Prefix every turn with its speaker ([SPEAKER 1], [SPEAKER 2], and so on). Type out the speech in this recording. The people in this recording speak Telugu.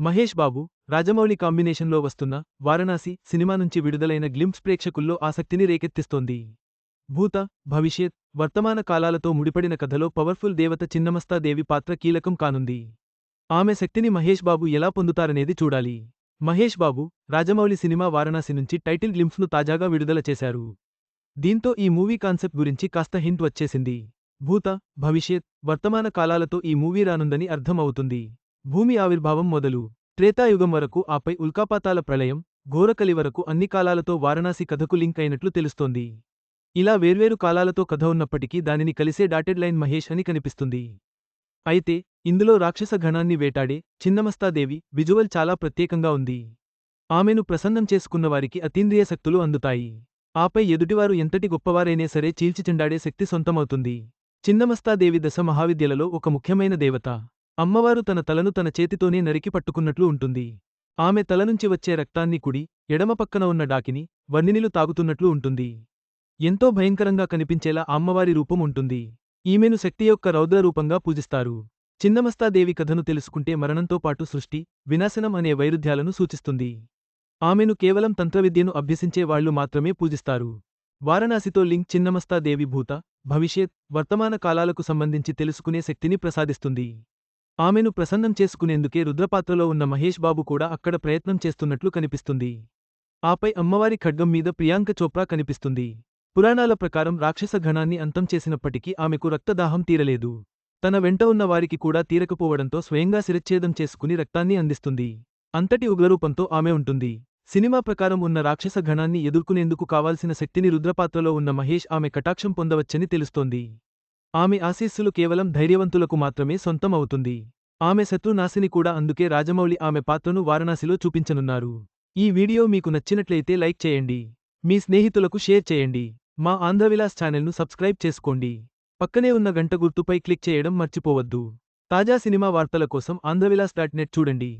[SPEAKER 1] మహేష్ బాబు రాజమౌళి కాంబినేషన్లో వస్తున్న వారణాసి సినిమా నుంచి విడుదలైన గ్లింప్స్ ప్రేక్షకుల్లో ఆసక్తిని రేకెత్తిస్తోంది. భూత భవిష్యత్ వర్తమాన కాలాలతో ముడిపడిన కథలో పవర్ఫుల్ దేవత చిన్నమస్తాదేవి పాత్ర కీలకం కానుంది. ఆమె శక్తిని మహేష్ బాబు ఎలా పొందుతారనేది చూడాలి. మహేష్ బాబు రాజమౌళి సినిమా వారణాసి నుంచి టైటిల్ గ్లింప్స్ను తాజాగా విడుదల చేశారు. దీంతో ఈ మూవీ కాన్సెప్ట్ గురించి కాస్త హింట్ వచ్చేసింది. భూత భవిష్యత్ వర్తమాన కాలాలతో ఈ మూవీ రానుందని అర్థం అవుతుంది భూమి ఆవిర్భావం మొదలు. త్రేతాయుగం వరకు ఆపై ఉల్కాపాతాల ప్రళయం ఘోరకలి వరకు అన్ని కాలాలతో వారణాసి కథకు లింక్ అయినట్లు తెలుస్తోంది. ఇలా వేర్వేరు కాలాలతో కథ ఉన్నప్పటికీ దానిని కలిసే డాటెడ్ లైన్ మహేష్ అని కనిపిస్తుంది. అయితే ఇందులో రాక్షస గణాన్ని వేటాడే చిన్నమస్తాదేవి విజువల్ చాలా ప్రత్యేకంగా ఉంది. ఆమెను ప్రసన్నం చేసుకున్నవారికి అతీంద్రియ శక్తులు అందుతాయి. ఆపై ఎదుటివారు ఎంతటి గొప్పవారైనా సరే చీల్చిచెండాడే శక్తి సొంతమవుతుంది. చిన్నమస్తాదేవి దశ మహావిద్యలలో ఒక ముఖ్యమైన దేవత. అమ్మవారు తన తలను తన చేతితోనే నరికి పట్టుకున్నట్లు ఉంటుంది. ఆమె తల నుంచి వచ్చే రక్తాన్ని కుడి ఎడమ పక్కన ఉన్న డాకిని వర్ణినిలు తాగుతున్నట్లు ఉంటుంది. ఎంతో భయంకరంగా కనిపించేలా అమ్మవారి రూపం ఉంటుంది. ఈమెను శక్తి యొక్క రౌద్ర రూపంగా పూజిస్తారు. చిన్నమస్తాదేవి కథను తెలుసుకుంటే మరణంతో పాటు సృష్టి వినాశనం అనే వైరుధ్యాలను సూచిస్తుంది. ఆమెను కేవలం తంత్రవిద్యను అభ్యసించే వాళ్ళు మాత్రమే పూజిస్తారు. వారణాసితో లింక్ చిన్నమస్తాదేవి భూత భవిష్యత్ వర్తమాన కాలాలకు సంబంధించి తెలుసుకునే శక్తిని ప్రసాదిస్తుంది. ఆమెను ప్రసన్నం చేసుకునేందుకే రుద్రపాత్రలో ఉన్న మహేష్ బాబు కూడా అక్కడ ప్రయత్నం చేస్తున్నట్లు కనిపిస్తుంది. ఆపై అమ్మవారి ఖడ్గం మీద ప్రియాంక చోప్రా కనిపిస్తుంది. పురాణాల ప్రకారం రాక్షస గణాన్ని అంతం చేసినప్పటికీ ఆమెకు రక్తదాహం తీరలేదు. తన వెంట ఉన్న వారికి కూడా తీరకపోవడంతో స్వయంగా శిరచ్ఛేదం చేసుకుని రక్తాన్ని అందిస్తుంది. అంతటి ఉగ్రరూపంతో ఆమె ఉంటుంది. సినిమా ప్రకారం ఉన్న రాక్షస గణాన్ని ఎదుర్కొనేందుకు కావాల్సిన శక్తిని రుద్రపాత్రలో ఉన్న మహేష్ ఆమె కటాక్షం పొందవచ్చని తెలుస్తోంది. ఆమె ఆశీస్సులు కేవలం ధైర్యవంతులకు మాత్రమే సొంతం అవుతుంది ఆమె శత్రునాశిని కూడా అందుకే రాజమౌళి ఆమె పాత్రను వారణాసిలో చూపించనున్నారు. ఈ వీడియో మీకు నచ్చినట్లయితే లైక్ చేయండి. మీ స్నేహితులకు షేర్ చేయండి. మా ఆంధ్రవిలాస్ ఛానల్ను సబ్స్క్రైబ్ చేసుకోండి. పక్కనే ఉన్న గంట గుర్తుపై క్లిక్ చేయడం మర్చిపోవద్దు. తాజా సినిమా వార్తల కోసం ఆంధ్రవిలాస్ డాట్ నెట్ చూడండి.